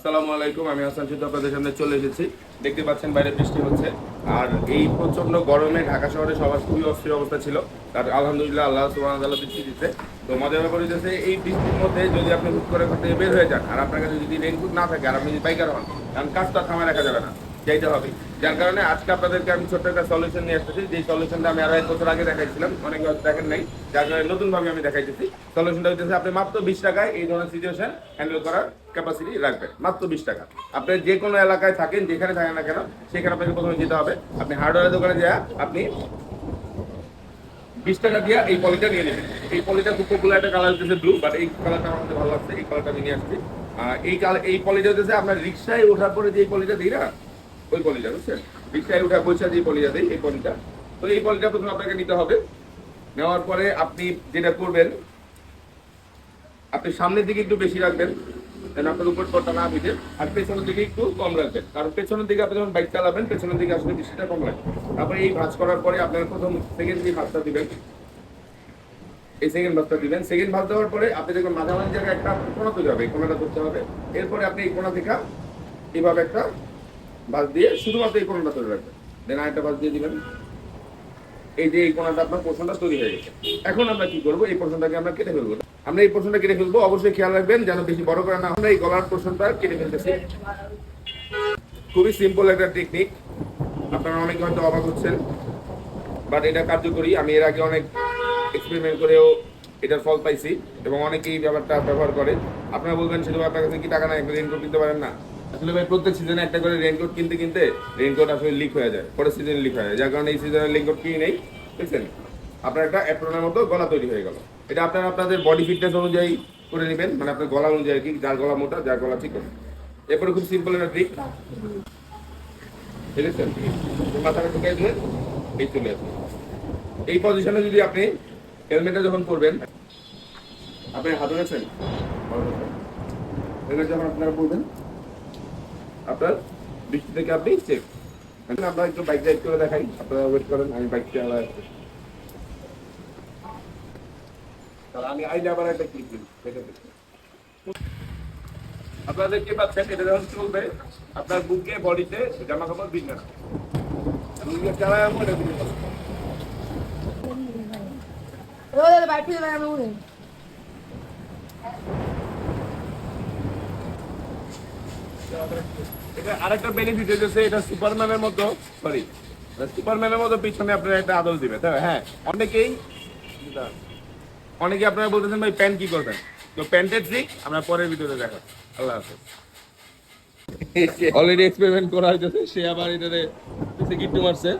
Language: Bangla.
আসসালামু আলাইকুম, আমি হাসান সিদ্ধ আপনাদের সামনে চলে এসেছি। দেখতে পাচ্ছেন বাইরে বৃষ্টি হচ্ছে। আর এই প্রচণ্ড গরমে ঢাকা শহরে সবার খুবই অস্থির অবস্থা ছিল। তার আলহামদুলিল্লাহ আল্লাহ সুবহান তাআলা বৃষ্টি দিচ্ছে তো মজার ব্যাপার হচ্ছে এই বৃষ্টির মধ্যে যদি আপনি হুট করে ঘর বের হয়ে যান, আর আপনার কাছে যদি রেনকোট না থাকে, আর আপনি যদি বাইকার হন কারণ কাজ তো থামায় রাখা যাবে না। যাইতে হবে। যার কারণে আজকে আপনাদেরকে আমি ছোট্ট একটা সলিউশন নিয়ে আসতেছি। যে সলিউশনটা আমি আরও এক বছর আগে দেখাইছিলাম, অনেক দেখেন নাই, যার কারণে নতুন ভাবে আমি দেখাইতেছি। সলিউশনটা হচ্ছে আপনি মাত্র বিশ টাকায় এই ধরনের সিচুয়েশন হ্যান্ডেল করার ক্যাপাসিটি রাখবেন। মাত্র বিশ টাকা। আপনি যে কোনো এলাকায় থাকেন, যেখানে থাকেন না কেন, সেখানে আপনাকে প্রথমে যেতে হবে। আপনি হার্ডওয়্যারের দোকানে যা আপনি বিশ টাকা দিয়ে এই পলিটা নিয়ে নেবেন। এই পলিটা খুব পপুলার একটা কালার হচ্ছে ব্লু বাট এই কালারটা আমার কাছে ভালো লাগছে। এই কালারটা আমি নিয়ে আসছি। এই কালার এই পলিটা হচ্ছে আপনার রিক্সায় ওঠার পরে যে পলিটা দিই না ওই পলিটা, বুঝছেন? রিক্সায় ওঠার পয়সা যে পলিটা দিই, এই পলিটা। তো এই পলিটা প্রথমে আপনাকে নিতে হবে। নেওয়ার পরে আপনি যেটা করবেন, আপনি সামনের দিকে একটু বেশি রাখবেন, যেন আপনার উপর পড়টা না ভিজে। আর পেছনের দিকে একটু কম রাখবেন। কারণ পেছনের দিকে আপনি যখন বাইক চালাবেন, পেছনের দিকে আসলে বৃষ্টিটা কম লাগে। তারপরে এই ভাঁজ করার পরে আপনার প্রথম সেকেন্ড যে ভাঁজটা দিবেন, এই সেকেন্ড ভাঁজটা দিবেন। সেকেন্ড ভাঁজ দেওয়ার পরে আপনি দেখবেন মাঝামাঝি জায়গায় একটা কোনা তৈরি হবে কোনাটা করতে হবে। এরপরে আপনি এই কোনা থেকে এইভাবে একটা ভাঁজ দিয়ে শুধুমাত্র এই কোনাটা তৈরি রাখবেন। দেন আরেকটা ভাঁজ দিয়ে দিবেন। এই যে এই কোনাটা আপনার পোর্শনটা তৈরি হয়ে গেছে। এখন আমরা কি করব? এই পোর্শনটাকে আমরা কেটে ফেলব। আমরা এই পোর্শনটা কেটে ফেলব। অবশ্যই খেয়াল রাখবেন, যেন বেশি বড় করে না। আমরা এই গলার পোর্শনটা কেটে ফেলতেছি। খুবই সিম্পল একটা টেকনিক আপনারা অনেকে হয়তো অবাক হচ্ছেন বাট এটা কার্যকরী। আমি এর আগে অনেক এক্সপেরিমেন্ট করেও এটার ফল পাইছি এবং অনেকেই ব্যাপারটা ব্যবহার করে। আপনারা বলবেন শুধু আপনার কাছে কি টাকা নাই? একটা রেনকোট কিনতে পারেন না। আসলে ভাই, প্রত্যেক সিজনে একটা করে রেনকোট কিনতে কিনতে রেনকোট আসলে লিক হয়ে যায়। পরের সিজনে লিক হয়ে যায়। যার কারণে এই সিজনে রেনকোট কিনে নেই। বুঝছেন? আপনার একটা অ্যাপ্রনের মতো গলা তৈরি হয়ে গেল। এটা আপনারা আপনাদের বডি ফিটনেস অনুযায়ী করে নেবেন। মানে আপনার গলা অনুযায়ী কি, যার গলা মোটা, যার গলা ঠিক এরপরে খুব সিম্পল একটা ট্রিক ঠিক আছে মাথাটা এই চলে এই পজিশনে যদি আপনি হেলমেটটা যখন পরবেন, আপনি হাতে গেছেন হেলমেট যখন আপনারা পরবেন আপনার বৃষ্টি থেকে আপনি সেফ আমরা একটু বাইক রাইড করে দেখাই। আপনারা ওয়েট করেন, আমি বাইক চালা আসছি তাহলে আমি আইলে আবার একটা ক্লিক দিই। আপনারা দেখতে পাচ্ছেন, এটা যখন চলবে, আপনার বুকে, বডিতে জামা কাপড় ভিজবে না। বুকে আমার এটা আমি উড়ে এটা আরেকটা বেনিফিট হচ্ছে এটা সুপারম্যানের মতো সরি সুপারম্যানের মতো পিছনে আপনারা একটা আদল দিবে তাই হ্যাঁ অনেকেই অনেকে আপনারা বলতেছেন, ভাই প্যান্ট কি করবেন? তো প্যান্টের ট্রিক আমরা পরের ভিডিওতে দেখা আল্লাহ হাফেজ। অলরেডি এক্সপেরিমেন্ট করা হয়েছে সে আবার এটাতে গিট্টু মারছে।